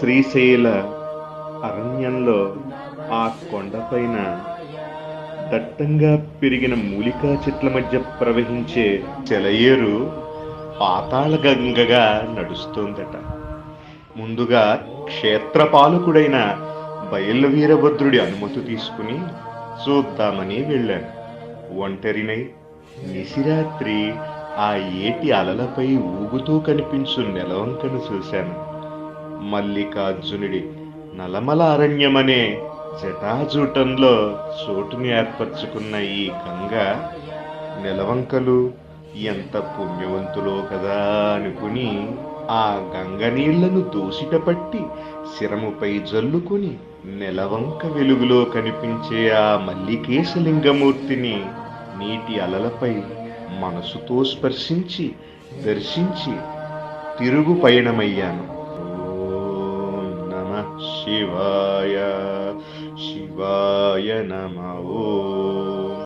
శ్రీశైల అరణ్యంలో ఆ కొండపైన దట్టంగా పెరిగిన మూలికా చెట్ల మధ్య ప్రవహించే చెలయేరు పాతాళ గంగగా నడుస్తోందట. ముందుగా క్షేత్రపాలకుడైన బయలు వీరభద్రుడి అనుమతి తీసుకుని చూద్దామని వెళ్ళాను. ఒంటరినై నిసిరాత్రి ఆ ఏటి అలలపై ఊగుతూ కనిపించు నెలవంకను చూశాను. మల్లికార్జునుడి నలమల అరణ్యమనే జటాజూటంలో చోటుని ఏర్పరచుకున్న ఈ గంగ నెలవంకలు ఎంత పుణ్యవంతులో కదా అనుకుని ఆ గంగ నీళ్ళను దూసిటపట్టి శిరముపై జల్లుకుని నెలవంక వెలుగులో కనిపించే ఆ మల్లికేశలింగమూర్తిని నీటి అలలపై మనసుతో స్పర్శించి దర్శించి తిరుగు పయనమయ్యాను. शिवाय शिवाय नमो